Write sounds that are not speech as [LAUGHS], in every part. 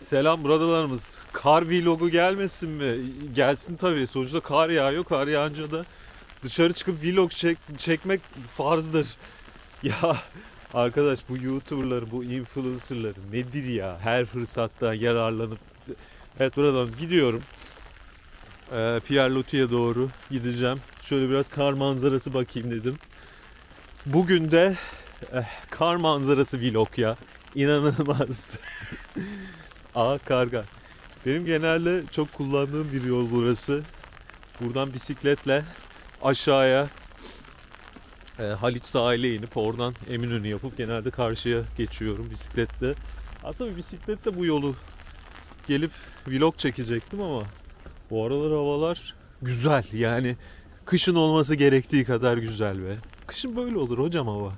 Selam bradalarımız. Kar vlogu gelmesin mi? Gelsin tabii. Sonuçta kar yağıyor. Kar yağınca da dışarı çıkıp vlog çek, çekmek farzdır. [LAUGHS] Ya arkadaş bu YouTuber'ları, bu influencer'ları nedir ya? Her fırsatta yararlanıp Evet bradalarımız gidiyorum. Ee, Pierre Loti'ye doğru gideceğim. Şöyle biraz kar manzarası bakayım dedim. Bugün de eh, kar manzarası vlog ya. İnanılmaz. [LAUGHS] Aa karga. Benim genelde çok kullandığım bir yol burası. Buradan bisikletle aşağıya e, Haliç sahile inip oradan Eminönü yapıp genelde karşıya geçiyorum bisikletle. Aslında bir bisikletle bu yolu gelip vlog çekecektim ama bu aralar havalar güzel yani kışın olması gerektiği kadar güzel be. Kışın böyle olur hocam hava.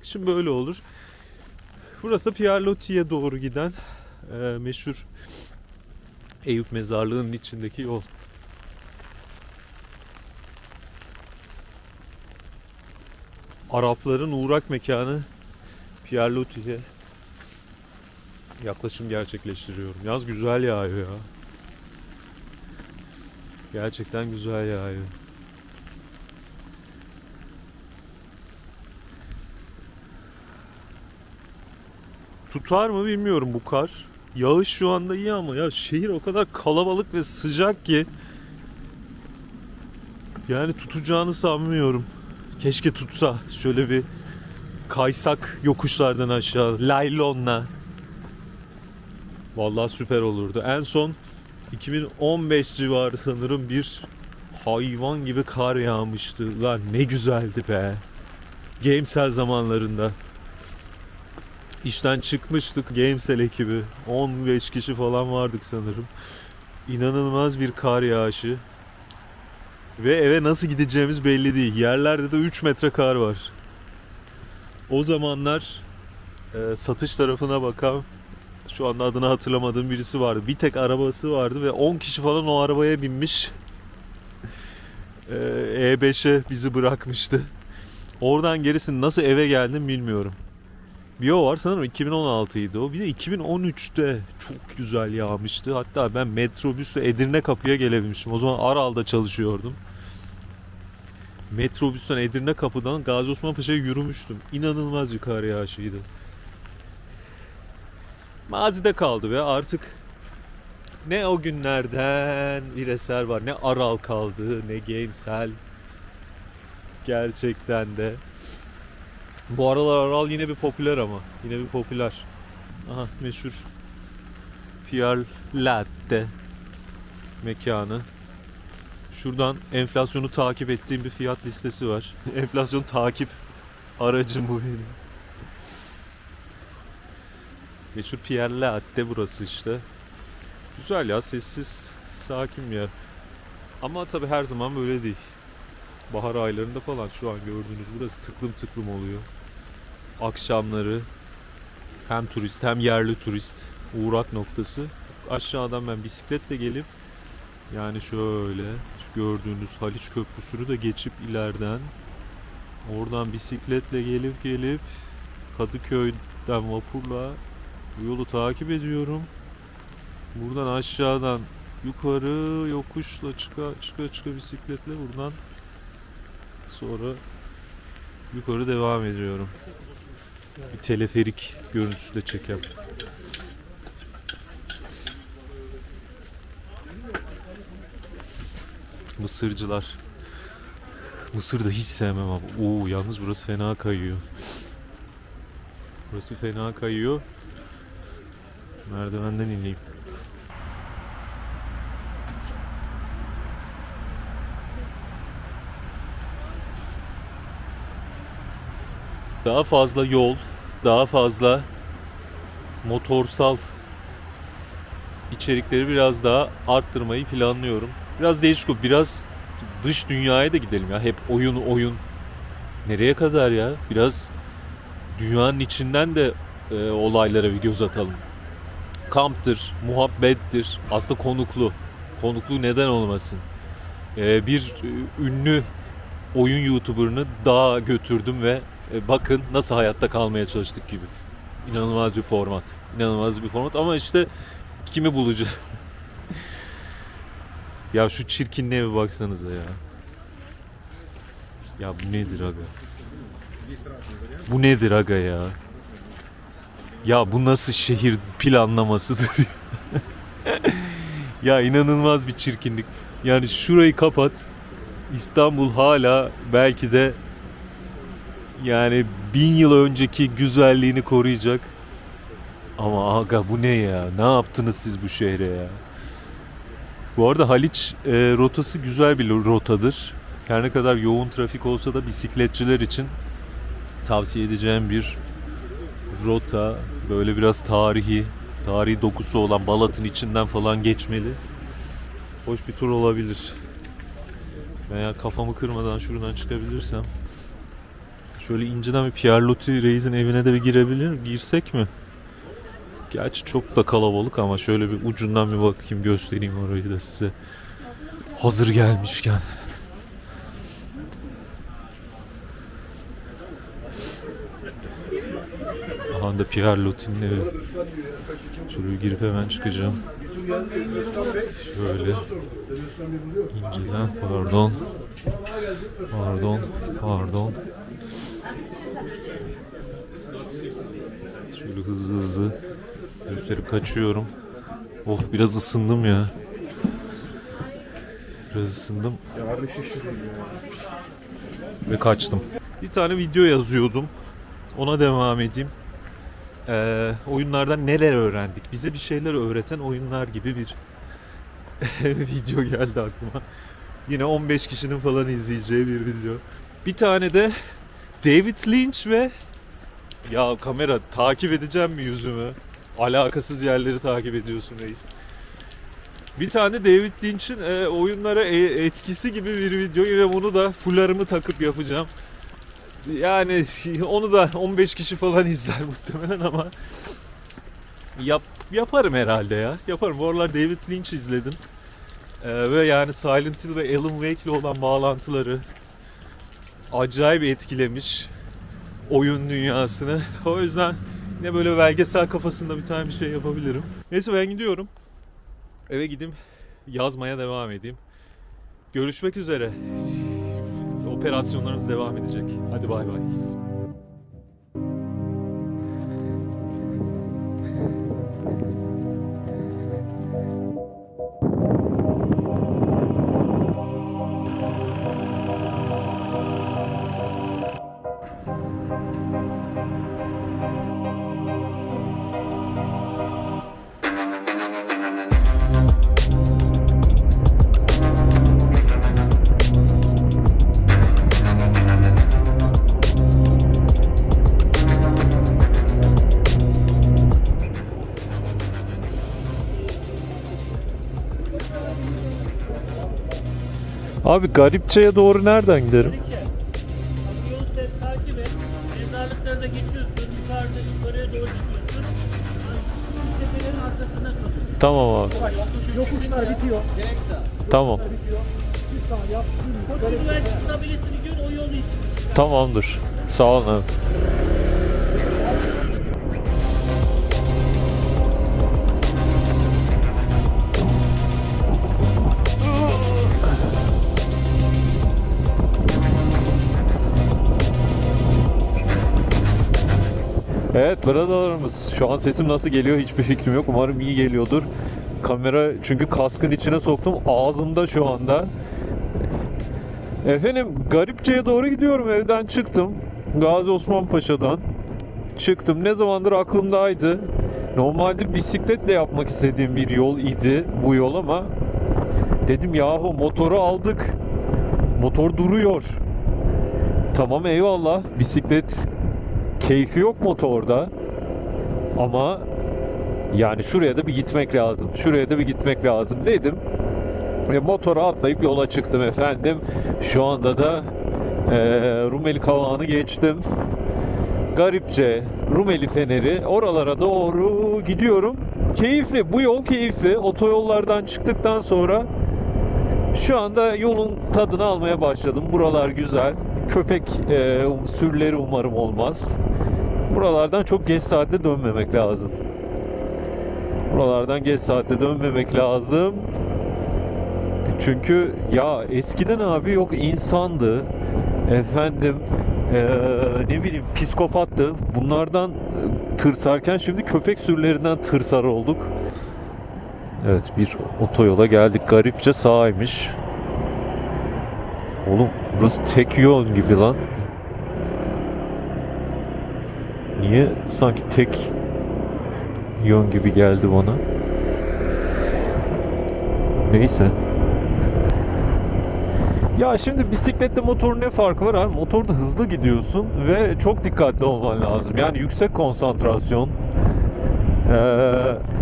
Kışın böyle olur. Burası Pierre Loti'ye doğru giden e, meşhur Eyüp mezarlığının içindeki yol. Arapların uğrak mekanı Pierre Loti'ye yaklaşım gerçekleştiriyorum. Yaz güzel yağıyor ya. Gerçekten güzel yağıyor. Tutar mı bilmiyorum bu kar. Yağış şu anda iyi ama ya şehir o kadar kalabalık ve sıcak ki yani tutacağını sanmıyorum. Keşke tutsa. Şöyle bir kaysak yokuşlardan aşağı laylonla. Vallahi süper olurdu. En son 2015 civarı sanırım bir hayvan gibi kar yağmıştı. Lan ne güzeldi be. Gamesel zamanlarında. İşten çıkmıştık Gamesel ekibi. 15 kişi falan vardık sanırım. İnanılmaz bir kar yağışı. Ve eve nasıl gideceğimiz belli değil. Yerlerde de 3 metre kar var. O zamanlar e, satış tarafına bakan şu anda adını hatırlamadığım birisi vardı. Bir tek arabası vardı ve 10 kişi falan o arabaya binmiş. E, E5'e bizi bırakmıştı. Oradan gerisini nasıl eve geldim bilmiyorum. Bir o var sanırım 2016 idi o. Bir de 2013'te çok güzel yağmıştı. Hatta ben metrobüsle Edirne kapıya gelebilmişim. O zaman Aral'da çalışıyordum. Metrobüsten Edirne kapıdan Gazi Osman Paşa'ya yürümüştüm. İnanılmaz bir kar yağışıydı. Mazide kaldı ve artık ne o günlerden bir eser var ne Aral kaldı ne Gamesel gerçekten de. Bu aralar Aral yine bir popüler ama. Yine bir popüler. Aha meşhur Pierre Latte mekanı. Şuradan enflasyonu takip ettiğim bir fiyat listesi var. [LAUGHS] Enflasyon takip aracım bu benim. Meşhur Pierre Latte burası işte. Güzel ya sessiz sakin bir yer. Ama tabi her zaman böyle değil. Bahar aylarında falan şu an gördüğünüz burası tıklım tıklım oluyor. Akşamları hem turist hem yerli turist uğrak noktası. Aşağıdan ben bisikletle gelip yani şöyle şu gördüğünüz Haliç Köprüsü'nü de geçip ileriden oradan bisikletle gelip gelip Kadıköy'den vapurla bu yolu takip ediyorum. Buradan aşağıdan yukarı yokuşla çıka çıka çıka bisikletle buradan sonra yukarı devam ediyorum. Bir teleferik görüntüsü de çekem. Mısırcılar. Mısır da hiç sevmem abi. Oo yalnız burası fena kayıyor. Burası fena kayıyor. Merdivenden ineyim. Daha fazla yol, daha fazla motorsal içerikleri biraz daha arttırmayı planlıyorum. Biraz değişik, o- biraz dış dünyaya da gidelim ya. Hep oyun oyun. Nereye kadar ya? Biraz dünyanın içinden de e, olaylara bir göz atalım. Kamptır, muhabbettir, aslında konuklu. Konuklu neden olmasın? E, bir e, ünlü oyun YouTuber'ını dağa götürdüm ve e, bakın nasıl hayatta kalmaya çalıştık gibi. İnanılmaz bir format. İnanılmaz bir format ama işte kimi bulacağım? [LAUGHS] ya şu çirkinliğe bir baksanıza ya. Ya bu nedir aga? Bu nedir aga ya? Ya bu nasıl şehir planlamasıdır [LAUGHS] ya inanılmaz bir çirkinlik. Yani şurayı kapat. İstanbul hala belki de yani bin yıl önceki güzelliğini koruyacak. Ama aga bu ne ya? Ne yaptınız siz bu şehre ya? Bu arada Haliç e, rotası güzel bir rotadır. Her ne kadar yoğun trafik olsa da bisikletçiler için tavsiye edeceğim bir rota. Böyle biraz tarihi, tarihi dokusu olan Balat'ın içinden falan geçmeli. Hoş bir tur olabilir. Veya kafamı kırmadan şuradan çıkabilirsem. Şöyle inceden bir Pierre Loti Reis'in evine de bir girebilir, girsek mi? Gerçi çok da kalabalık ama şöyle bir ucundan bir bakayım göstereyim orayı da size. Hazır gelmişken. Aha da Pierre Loti'nin evi. Şuraya girip hemen çıkacağım. Şöyle inceden pardon. Pardon. Pardon. Şöyle hızlı hızlı gösterip kaçıyorum. Oh biraz ısındım ya. Biraz ısındım. Ve kaçtım. Bir tane video yazıyordum. Ona devam edeyim. Ee, oyunlardan neler öğrendik? Bize bir şeyler öğreten oyunlar gibi bir [LAUGHS] video geldi aklıma. Yine 15 kişinin falan izleyeceği bir video. Bir tane de David Lynch ve ya kamera takip edeceğim mi yüzümü? Alakasız yerleri takip ediyorsun reis. Bir tane David Lynch'in e, oyunlara e- etkisi gibi bir video. Yine bunu da fularımı takıp yapacağım. Yani [LAUGHS] onu da 15 kişi falan [LAUGHS] izler muhtemelen ama yap, yaparım herhalde ya. Yaparım. Bu aralar David Lynch izledim. E, ve yani Silent Hill ve Alan Wake ile olan bağlantıları acayip etkilemiş oyun dünyasını. O yüzden yine böyle belgesel kafasında bir tane bir şey yapabilirim. Neyse ben gidiyorum. Eve gideyim yazmaya devam edeyim. Görüşmek üzere. Operasyonlarımız devam edecek. Hadi bay bay. Abi Garipçe'ye doğru nereden giderim? Bak yolu te- takip et. Mezarlıkları da geçiyorsun. Yukarıda yukarıya doğru çıkıyorsun. Tepelerin arkasında kalıyorsun. Tamam abi. Yokuşlar bitiyor. Tamam. Bir sağ yap. bir Koç yukarı. Üniversitesi tabelesini gör o yolu için. Tamamdır. Sağ olun abi. Evet bradalarımız. Şu an sesim nasıl geliyor hiçbir fikrim yok. Umarım iyi geliyordur. Kamera çünkü kaskın içine soktum. Ağzımda şu anda. Efendim Garipçe'ye doğru gidiyorum. Evden çıktım. Gazi Osman Paşa'dan çıktım. Ne zamandır aklımdaydı. Normalde bisikletle yapmak istediğim bir yol idi bu yol ama dedim yahu motoru aldık. Motor duruyor. Tamam eyvallah. Bisiklet keyfi yok motorda. Ama yani şuraya da bir gitmek lazım. Şuraya da bir gitmek lazım dedim. Ve motora atlayıp yola çıktım efendim. Şu anda da eee Rumeli Kavağı'nı geçtim. Garipçe, Rumeli Feneri oralara doğru gidiyorum. Keyifli, bu yol keyifli. Otoyollardan çıktıktan sonra şu anda yolun tadını almaya başladım. Buralar güzel. Köpek eee, sürüleri umarım olmaz. Buralardan çok geç saatte dönmemek lazım. Buralardan geç saatte dönmemek lazım. Çünkü ya eskiden abi yok insandı. Efendim eee, ne bileyim psikopattı. Bunlardan e, tırsarken şimdi köpek sürülerinden tırsar olduk. Evet bir otoyola geldik. Garipçe sağymış. Oğlum burası tek yön gibi lan. Niye sanki tek yön gibi geldi bana? Neyse. Ya şimdi bisikletle motorun ne farkı var abi? Motorda hızlı gidiyorsun ve çok dikkatli olman lazım. Yani yüksek konsantrasyon. Ee,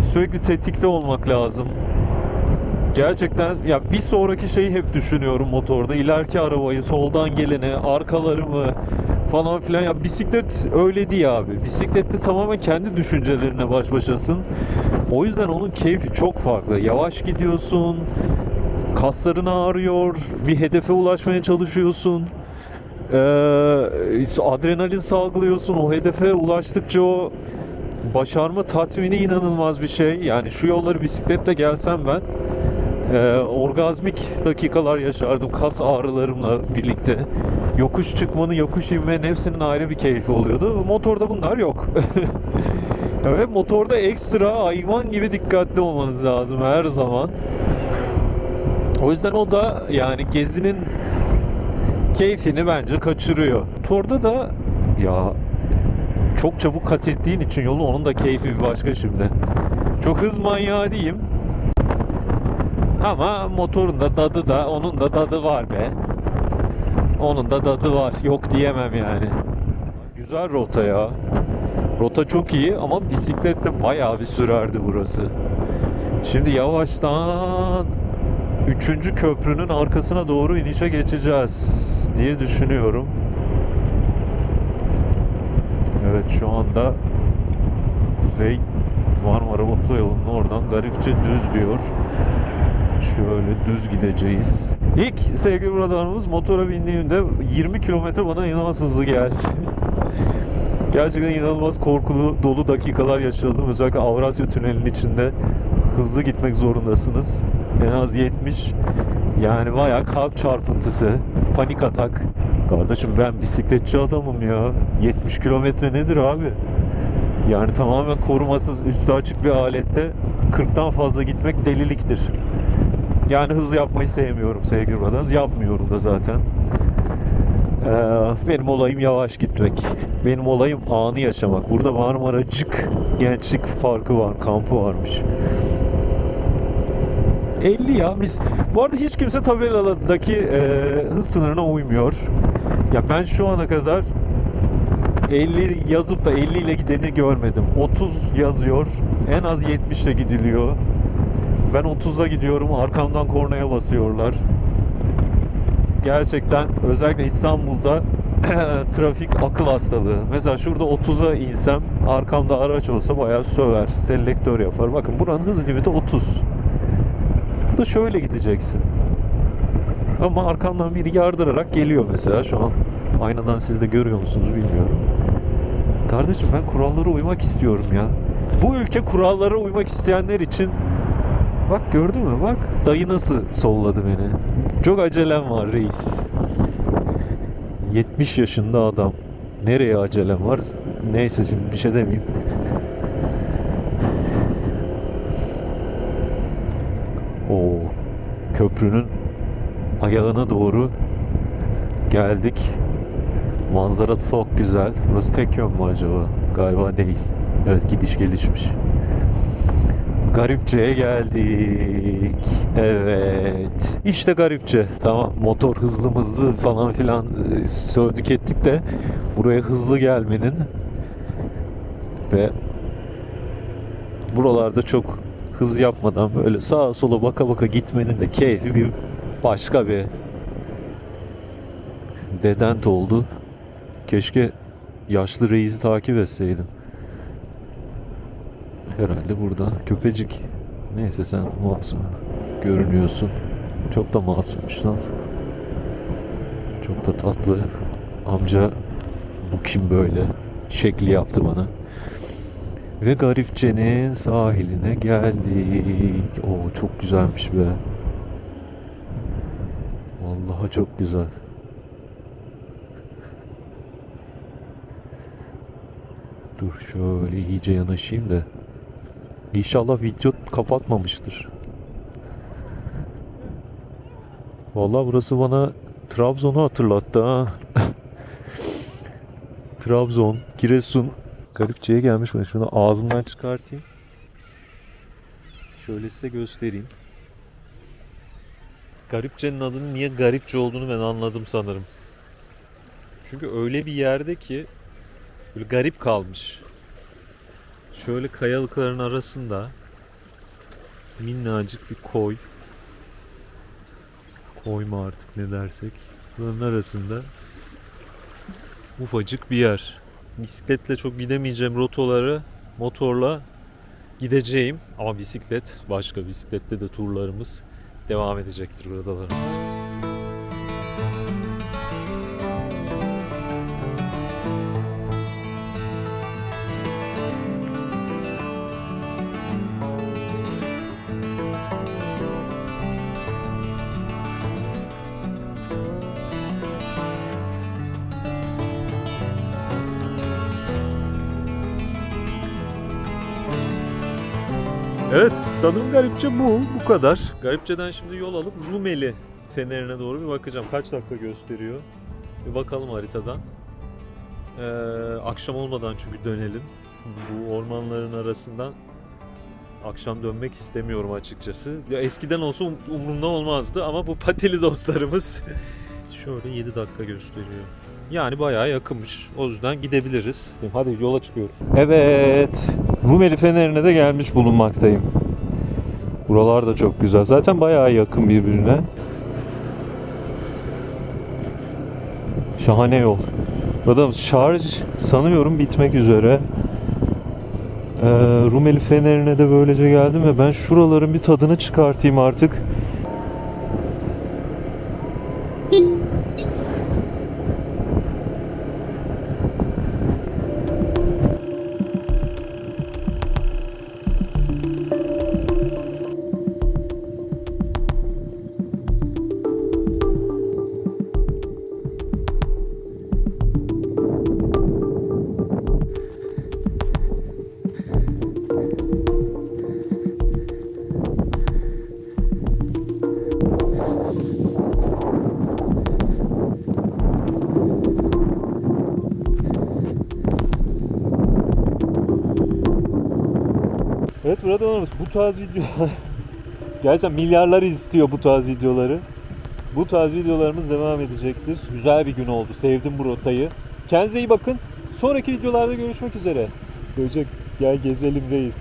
sürekli tetikte olmak lazım. Gerçekten ya bir sonraki şeyi hep düşünüyorum motorda. İleriki arabayı, soldan geleni, arkalarımı falan filan. Ya bisiklet öyle değil abi. Bisiklette tamamen kendi düşüncelerine baş başasın. O yüzden onun keyfi çok farklı. Yavaş gidiyorsun, kasların ağrıyor, bir hedefe ulaşmaya çalışıyorsun. Ee, adrenalin salgılıyorsun. O hedefe ulaştıkça o başarma tatmini inanılmaz bir şey. Yani şu yolları bisikletle gelsem ben e, orgazmik dakikalar yaşardım kas ağrılarımla birlikte. Yokuş çıkmanın, yokuş inmenin hepsinin ayrı bir keyfi oluyordu. Motorda bunlar yok. [LAUGHS] Ve motorda ekstra hayvan gibi dikkatli olmanız lazım her zaman. O yüzden o da yani gezinin keyfini bence kaçırıyor. Motorda da ya çok çabuk kat ettiğin için yolu onun da keyfi bir başka şimdi. Çok hız manyağı diyeyim. Ama motorun da dadı da onun da dadı var be. Onun da dadı var. Yok diyemem yani. Güzel rota ya. Rota çok iyi ama bisikletle bayağı bir sürerdi burası. Şimdi yavaştan 3. köprünün arkasına doğru inişe geçeceğiz diye düşünüyorum. Evet şu anda Kuzey Marmara Otoyolu'nun oradan garipçe düz diyor. Şöyle düz gideceğiz. İlk sevgili buralarımız motora bindiğimde 20 kilometre bana inanılmaz hızlı geldi. [LAUGHS] Gerçekten inanılmaz korkulu dolu dakikalar yaşadım. Özellikle Avrasya Tüneli'nin içinde hızlı gitmek zorundasınız. En az 70. Yani bayağı kalp çarpıntısı, panik atak. Kardeşim ben bisikletçi adamım ya. 70 kilometre nedir abi? Yani tamamen korumasız üstü açık bir alette 40'tan fazla gitmek deliliktir. Yani hız yapmayı sevmiyorum sevgili brothers. Yapmıyorum da zaten. Ee, benim olayım yavaş gitmek. Benim olayım anı yaşamak. Burada Marmaracık gençlik farkı var, kampı varmış. 50 ya biz. Bu arada hiç kimse tabeladaki e, hız sınırına uymuyor. Ya ben şu ana kadar 50 yazıp da 50 ile gideni görmedim. 30 yazıyor. En az 70 ile gidiliyor. Ben 30'a gidiyorum. Arkamdan kornaya basıyorlar. Gerçekten özellikle İstanbul'da [CLEARS THROAT] trafik akıl hastalığı. Mesela şurada 30'a insem arkamda araç olsa bayağı söver. Selektör yapar. Bakın buranın hız limiti 30. Burada şöyle gideceksin. Ama arkamdan biri yardırarak geliyor mesela şu an. Aynadan siz de görüyor musunuz bilmiyorum. Kardeşim ben kurallara uymak istiyorum ya. Bu ülke kurallara uymak isteyenler için Bak gördün mü bak dayı nasıl solladı beni. Çok acelem var reis. 70 yaşında adam. Nereye acelem var? Neyse şimdi bir şey demeyeyim. O köprünün ayağına doğru geldik. Manzara çok güzel. Burası tek yön mü acaba? Galiba değil. Evet gidiş gelişmiş. Garipçe'ye geldik. Evet. İşte Garipçe. Tamam motor hızlı hızlı falan filan e, sövdük ettik de buraya hızlı gelmenin ve buralarda çok hız yapmadan böyle sağa sola baka baka gitmenin de keyfi bir başka bir dedent oldu. Keşke yaşlı reisi takip etseydim. Herhalde burada. Köpecik. Neyse sen masum görünüyorsun. Çok da masummuş lan. Çok da tatlı. Amca bu kim böyle? Şekli yaptı bana. Ve Garipçe'nin sahiline geldik. Oo çok güzelmiş be. Vallahi çok güzel. Dur şöyle iyice yanaşayım da. İnşallah video kapatmamıştır. Vallahi burası bana Trabzon'u hatırlattı ha. [LAUGHS] Trabzon, Giresun. Garipçe'ye gelmiş ben şunu ağzımdan çıkartayım. Şöyle size göstereyim. Garipçe'nin adının niye Garipçe olduğunu ben anladım sanırım. Çünkü öyle bir yerde ki böyle garip kalmış. Şöyle kayalıkların arasında minnacık bir koy. Koy mu artık ne dersek. Bunların arasında ufacık bir yer. Bisikletle çok gidemeyeceğim rotaları motorla gideceğim. Ama bisiklet başka. Bisiklette de turlarımız devam edecektir rotalarımız. Evet sanırım Garipçe bu. Bu kadar. Garipçe'den şimdi yol alıp Rumeli Feneri'ne doğru bir bakacağım. Kaç dakika gösteriyor? Bir bakalım haritadan. Ee, akşam olmadan çünkü dönelim. Bu ormanların arasından akşam dönmek istemiyorum açıkçası. Ya eskiden olsa um- umurumda olmazdı ama bu patili dostlarımız [LAUGHS] şöyle 7 dakika gösteriyor. Yani bayağı yakınmış. O yüzden gidebiliriz. Hadi yola çıkıyoruz. Evet. Rumeli Feneri'ne de gelmiş bulunmaktayım. Buralar da çok güzel. Zaten bayağı yakın birbirine. Şahane yol. Burada şarj sanıyorum bitmek üzere. Ee, Rumeli Feneri'ne de böylece geldim ve ben şuraların bir tadını çıkartayım artık. Evet burada olmuş. Bu tarz video [LAUGHS] gerçekten milyarlar istiyor bu tarz videoları. Bu tarz videolarımız devam edecektir. Güzel bir gün oldu. Sevdim bu rotayı. Kendinize iyi bakın. Sonraki videolarda görüşmek üzere. Böcek gel gezelim reis.